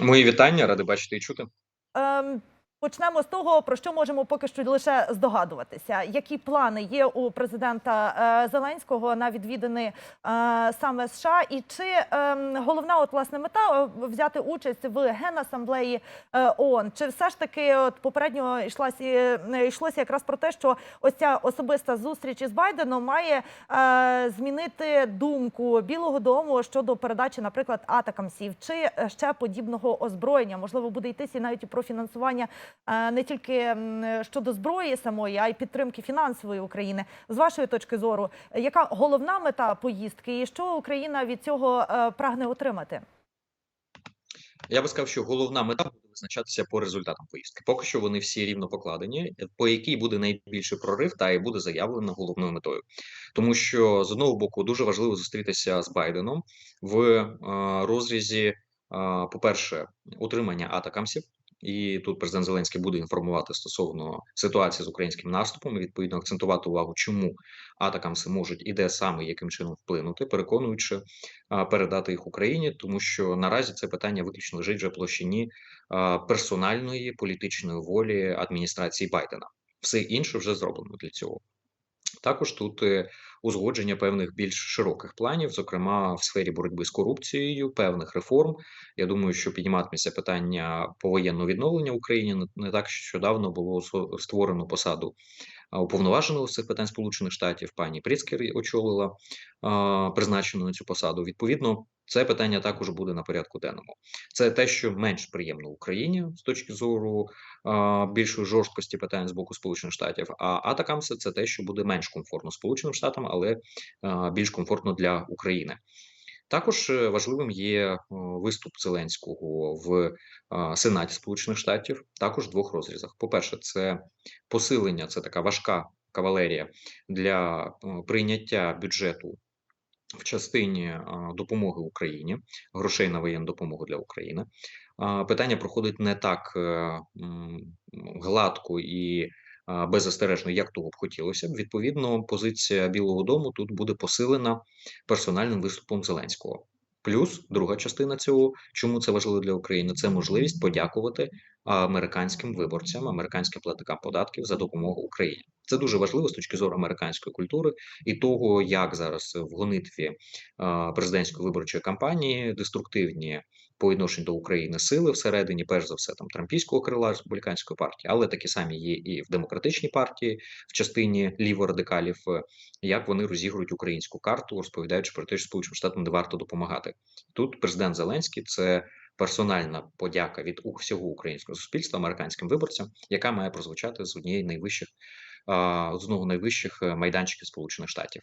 Мої вітання, ради бачити і чути. Ем, почнемо з того, про що можемо поки що лише здогадуватися. Які плани є у президента е, Зеленського на відвідини е, саме США, і чи ем, головна от власне мета е, взяти участь в генасамблеї ООН? Чи все ж таки от попередньо йшлося, йшлося якраз про те, що ось ця особиста зустріч із Байденом має змінити думку Білого Дому щодо передачі, наприклад, атакамсів чи ще подібного озброєння? Можливо, буде йтися навіть про фінансування не тільки щодо зброї самої, а й підтримки фінансової України. З вашої точки зору, яка головна мета поїздки, і що Україна від цього е, прагне отримати? Я би сказав, що головна мета буде визначатися по результатам поїздки. Поки що вони всі рівно покладені, по якій буде найбільший прорив, та і буде заявлено головною метою. Тому що з одного боку дуже важливо зустрітися з Байденом в е, розрізі, е, по-перше, утримання атакамсів. І тут президент Зеленський буде інформувати стосовно ситуації з українським наступом, відповідно акцентувати увагу, чому атакамси можуть і де саме яким чином вплинути, переконуючи передати їх Україні, тому що наразі це питання виключно лежить вже в площині персональної політичної волі адміністрації Байдена. Все інше вже зроблено для цього. Також тут е, узгодження певних більш широких планів, зокрема в сфері боротьби з корупцією, певних реформ. Я думаю, що підніматиметься питання повоєнного відновлення України. Не- так, так щодавно було створено посаду уповноваженого з цих питань Сполучених Штатів. Пані Пріцкер очолила призначено на цю посаду. Відповідно, це питання також буде на порядку денному. Це те, що менш приємно Україні з точки зору а, більшої жорсткості питань з боку Сполучених Штатів. А Атакамси це те, що буде менш комфортно Сполученим Штатам, але а, більш комфортно для України. Також е, важливим є е, виступ Зеленського в Сенаті Сполучених Штатів, також в двох розрізах. По-перше, це посилення, це така важка кавалерія для е, прийняття бюджету в частині допомоги Україні, грошей на воєнну допомогу для України. Питання проходить не так е, гладко і беззастережно, як того б хотілося. Відповідно, позиція Білого Дому тут буде посилена персональним виступом Зеленського. Плюс друга частина цього, чому це важливо для України, це можливість подякувати американським виборцям, американським платникам податків за допомогу Україні. Це дуже важливо з точки зору американської культури і того, як зараз в гонитві президентської виборчої кампанії деструктивні по відношенню до України сили всередині, перш за все, там трампійського крила республіканської партії, але такі самі є і в демократичній партії в частині ліворадикалів, як вони розігрують українську карту, розповідаючи про те, що Сполученим Штатам не варто допомагати. Тут президент Зеленський це. Персональна подяка від всього українського суспільства американським виборцям, яка має прозвучати з однієї найвищих з одного найвищих е, майданчиків Сполучених Штатів.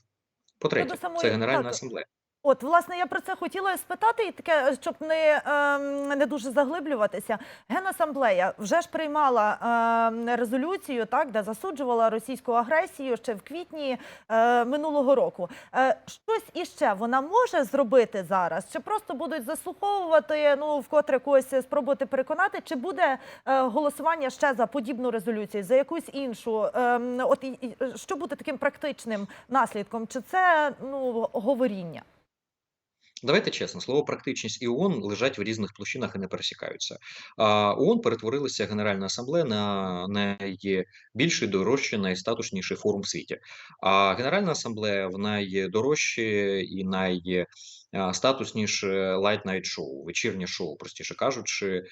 По-третє, це Генеральна асамблея. От, власне, я про це хотіла спитати, і таке, щоб не, ем, не дуже заглиблюватися. Генасамблея вже ж приймала ем, резолюцію, так, де засуджувала російську агресію ще в квітні е, минулого року. Е, щось іще вона може зробити зараз? Чи просто будуть заслуховувати, ну, вкотре когось спробувати переконати, чи буде е, голосування ще за подібну резолюцію, за якусь іншу? Ем, от, і, що буде таким практичним наслідком? Чи це ну, говоріння? Давайте чесно, слово практичність і ООН лежать в різних площинах і не пересікаються. А ООН перетворилася Генеральна асамблея на найбільший, дорожчий, найстатушніший форум в світі. А Генеральна асамблея в найдорожче і найстатусніше Light Night шоу, вечірнє шоу, простіше кажучи,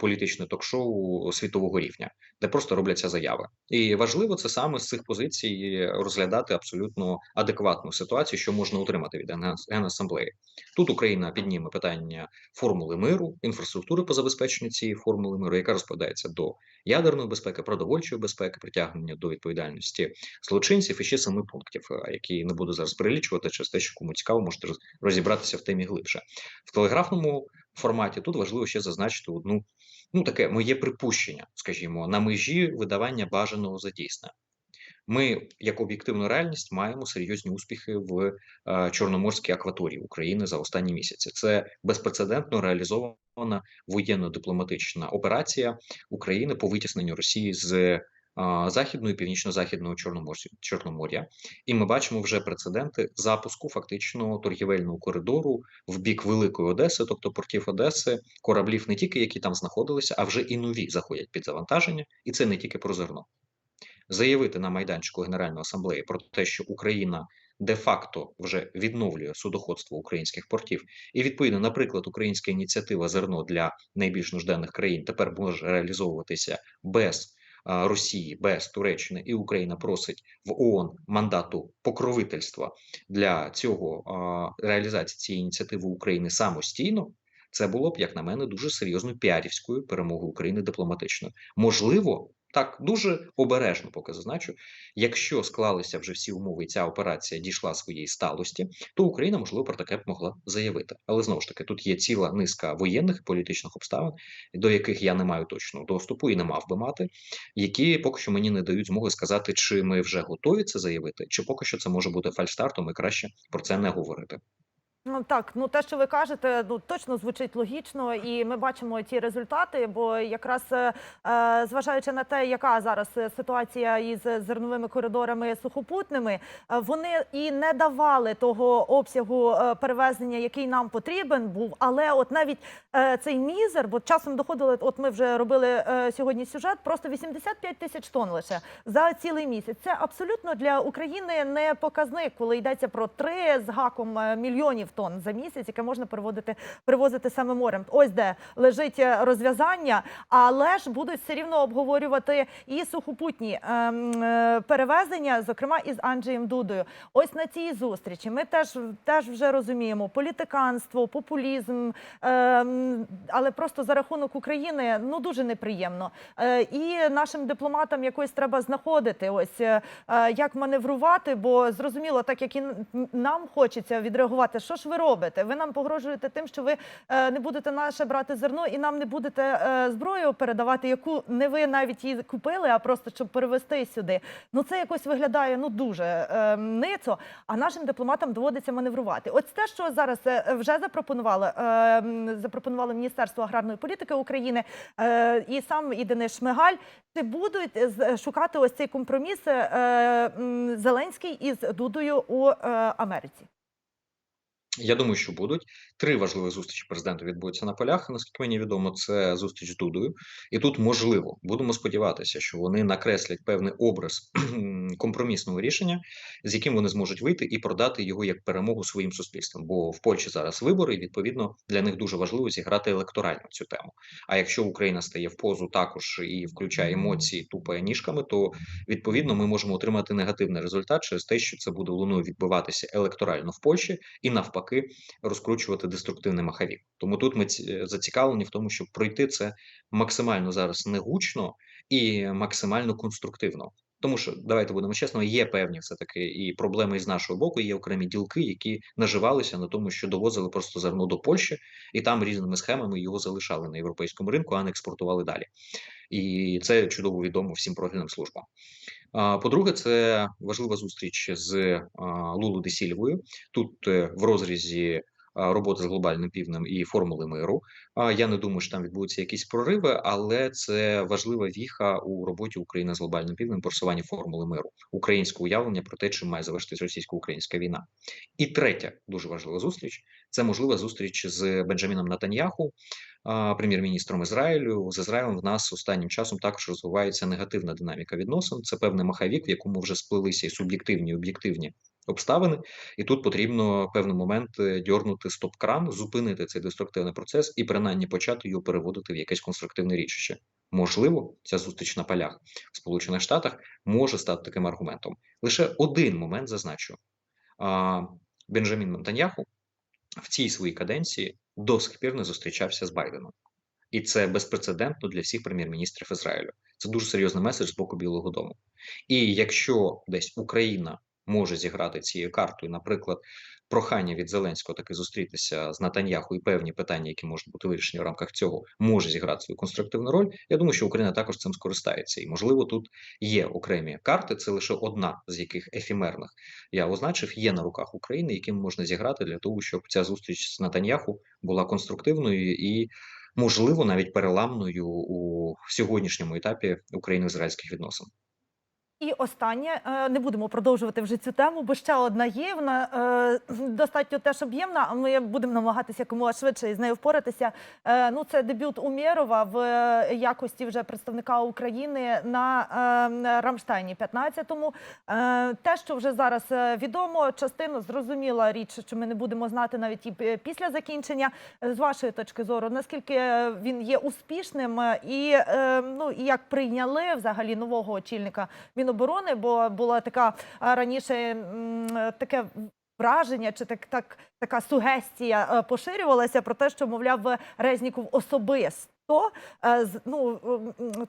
політичне ток-шоу світового рівня, де просто робляться заяви. І важливо це саме з цих позицій розглядати абсолютно адекватну ситуацію, що можна отримати від Генасамблеї. Тут Україна підніме питання формули миру, інфраструктури по забезпеченню цієї формули миру, яка розпадається до ядерної безпеки, продовольчої безпеки, притягнення до відповідальності злочинців і ще семи пунктів, е, які не буду зараз перелічувати через те, що кому цікаво, можете роз- розібратися в темі глибше. В телеграфному форматі тут важливо ще зазначити одну, ну таке моє припущення, скажімо, на межі видавання бажаного за дійсне. Ми, як об'єктивну реальність, маємо серйозні успіхи в е, Чорноморській акваторії України за останні місяці. Це безпрецедентно реалізована воєнно-дипломатична операція України по витісненню Росії з західного і північно-західного Чорномор'я, і ми бачимо вже прецеденти запуску фактично торгівельного коридору в бік Великої Одеси, тобто портів Одеси, кораблів не тільки які там знаходилися, а вже і нові заходять під завантаження, і це не тільки про зерно. Заявити на майданчику Генеральної асамблеї про те, що Україна де-факто вже відновлює судоходство українських портів, і відповідно, наприклад, українська ініціатива зерно для найбільш нужденних країн тепер може реалізовуватися без Росії, без Туреччини, і Україна просить в ООН мандату покровительства для цього реалізації цієї ініціативи України самостійно. Це було б, як на мене, дуже серйозною піарівською перемогою України дипломатично. Можливо, так дуже обережно поки зазначу. Якщо склалися вже всі умови, і ця операція дійшла своєї сталості, то Україна можливо про таке б могла заявити. Але знову ж таки, тут є ціла низка воєнних і політичних обставин, до яких я не маю точного доступу і не мав би мати, які поки що мені не дають змоги сказати, чи ми вже готові це заявити, чи поки що це може бути фальстартом, і краще про це не говорити. Ну так, ну те, що ви кажете, ну точно звучить логічно, і ми бачимо ті результати. Бо якраз е, е, зважаючи на те, яка зараз е, ситуація із зерновими коридорами сухопутними, е, вони і не давали того обсягу перевезення, який нам потрібен був. Але от навіть е, цей мізер, бо часом доходили, от ми вже робили е, сьогодні сюжет, просто 85 тисяч тонн лише за цілий місяць. Це абсолютно для України не показник, коли йдеться про 3 з гаком мільйонів тонн за місяць, яке можна переводити перевозити саме морем. Ось де лежить е, розв'язання, але ж будуть все рівно обговорювати і сухопутні ем, е, перевезення, зокрема із Анджеєм Дудою. Ось на цій зустрічі ми теж теж вже розуміємо політиканство, популізм, ем, але просто за рахунок України ну дуже неприємно. Е, і нашим дипломатам якось треба знаходити ось як маневрувати, бо зрозуміло, так як і нам хочеться відреагувати. Що ж ви робите? Ви нам погрожуєте тим, що ви е, не будете наше брати зерно, і нам не будете е, зброю передавати, яку не ви навіть її купили, а просто щоб перевезти сюди. Ну це якось виглядає ну дуже е, ницо. А нашим дипломатам доводиться маневрувати. Ось те, що зараз вже запропонували, е, запропонувало Міністерство аграрної політики України і сам і Шмигаль. Чи будуть шукати ось цей компроміс Зеленський із Дудою у Америці? Я думаю, що будуть три важливі зустрічі президента відбудуться на полях. Наскільки мені відомо, це зустріч з Дудою, і тут можливо будемо сподіватися, що вони накреслять певний образ компромісного рішення, з яким вони зможуть вийти і продати його як перемогу своїм суспільствам. Бо в Польщі зараз вибори, і відповідно для них дуже важливо зіграти електорально цю тему. А якщо Україна стає в позу також і включає емоції, тупає ніжками, то відповідно ми можемо отримати негативний результат через те, що це буде луною відбиватися електорально в Польщі і навпаки розкручувати деструктивний маховік. Тому тут ми ці- зацікавлені в тому, щоб пройти це максимально зараз не гучно і максимально конструктивно. Тому що давайте будемо чесно, є певні все таки і проблеми з нашого боку. Є окремі ділки, які наживалися на тому, що довозили просто зерно до Польщі, і там різними схемами його залишали на європейському ринку, а не експортували далі. І це чудово відомо всім профільним службам. По-друге, це важлива зустріч з Лулу Десільвою. Тут е, в розрізі роботи з глобальним півднем і формули миру. Я не думаю, що там відбудуться якісь прориви, але це важлива віха у роботі України з глобальним півднем, просуванні формули миру, українського уявлення про те, чим має завершитись російсько-українська війна. І третя дуже важлива зустріч це можлива зустріч з Бенджаміном Натаньяху, прем'єр-міністром Ізраїлю. З Ізраїлем в нас останнім часом також розвивається негативна динаміка відносин. Це певний маховік, в якому вже сплелися і суб'єктивні, і об'єктивні обставини, і тут потрібно певний момент е, дьорнути стоп-кран, зупинити цей деструктивний процес і принаймні почати його переводити в якесь конструктивне рішище. Можливо, ця зустріч на полях в Сполучених Штатах може стати таким аргументом. Лише один момент зазначу: Бенджамін Нетаньяху в цій своїй каденції до сих пір не зустрічався з Байденом. І це безпрецедентно для всіх прем'єр-міністрів Ізраїлю. Це дуже серйозний меседж з боку Білого Дому. І якщо десь Україна може зіграти цією картою, наприклад, прохання від Зеленського таки зустрітися з Натаньяху і певні питання, які можуть бути вирішені в рамках цього, може зіграти свою конструктивну роль. Я думаю, що Україна також цим скористається, і можливо тут є окремі карти. Це лише одна з яких ефімерних я означив, є на руках України, яким можна зіграти для того, щоб ця зустріч з Натаньяху була конструктивною і. Можливо, навіть переламною у сьогоднішньому етапі україно-ізраїльських відносин. І останнє е, не будемо продовжувати вже цю тему, бо ще одна є. Вона е, достатньо теж об'ємна. А ми будемо намагатися якомога швидше із нею впоратися. Е, ну це дебют Умєрова в якості вже представника України на Рамштайні 15-му. Е, те, що вже зараз відомо, частину зрозуміла річ, що ми не будемо знати навіть і після закінчення. З вашої точки зору, наскільки він є успішним, і ну і як прийняли взагалі нового очільника Міноборони, бо була така раніше таке враження, чи так, так така сугестія е, поширювалася про те, що мовляв Резніков особисто. е, Ну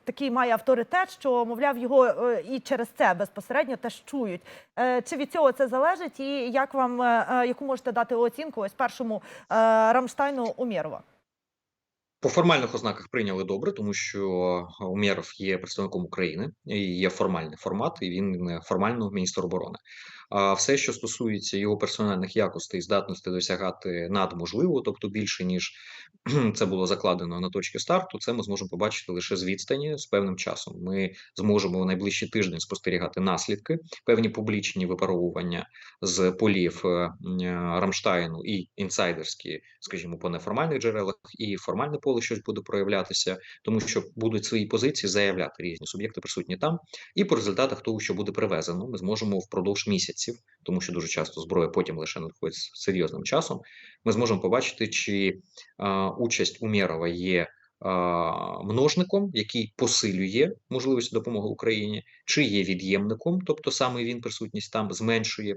такий має авторитет, що мовляв його е, і через це безпосередньо теж чують. Е, Чи від цього це залежить, і як вам е, е, яку можете дати оцінку ось першому е, Рамштайну Умєрова? По формальних ознаках прийняли добре, тому що Умєров є представником України, і є формальний формат, і він е, формально міністр оборони. А все, що стосується його персональних якостей, здатності досягати надможливо, тобто більше ніж це було закладено на точці старту, це ми зможемо побачити лише з відстані з певним часом. Ми зможемо в найближчий тиждень спостерігати наслідки, певні публічні випаровування з полів е, Рамштайну і інсайдерські, скажімо, по неформальних джерелах, і формальне поле щось буде проявлятися, тому що будуть свої позиції заявляти різні суб'єкти, присутні там, і по результатах того, що буде привезено, ми зможемо впродовж місяців, тому що дуже часто зброя потім лише надходить серйозним часом. Ми зможемо побачити, чи а, участь Умєрова є. Множником, який посилює можливості допомоги Україні, чи є від'ємником, тобто саме він присутність там зменшує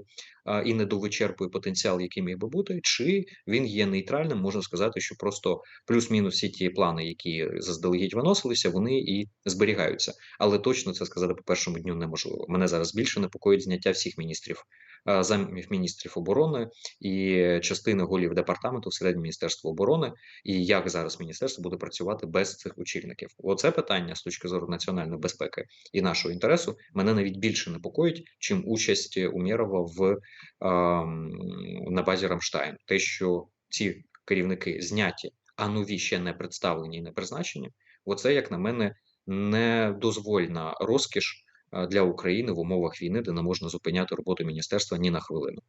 і недовичерпує потенціал, який міг би бути, чи він є нейтральним, можна сказати, що просто плюс-мінус всі ті плани, які заздалегідь виносилися, вони і зберігаються. Але точно це сказати по першому дню неможливо. Мене зараз більше непокоїть зняття всіх міністрів е, замміністрів оборони і частини голів департаменту всередині Міністерства оборони, і як зараз міністерство буде працювати без цих очільників. Оце питання з точки зору національної безпеки і нашого інтересу мене навіть більше непокоїть, чим участь Умєрова в ем, на базі Рамштайн. Те, що ці керівники зняті, а нові ще не представлені і не призначені. Оце, як на мене, недозвольна розкіш для України в умовах війни, де не можна зупиняти роботу міністерства ні на хвилину.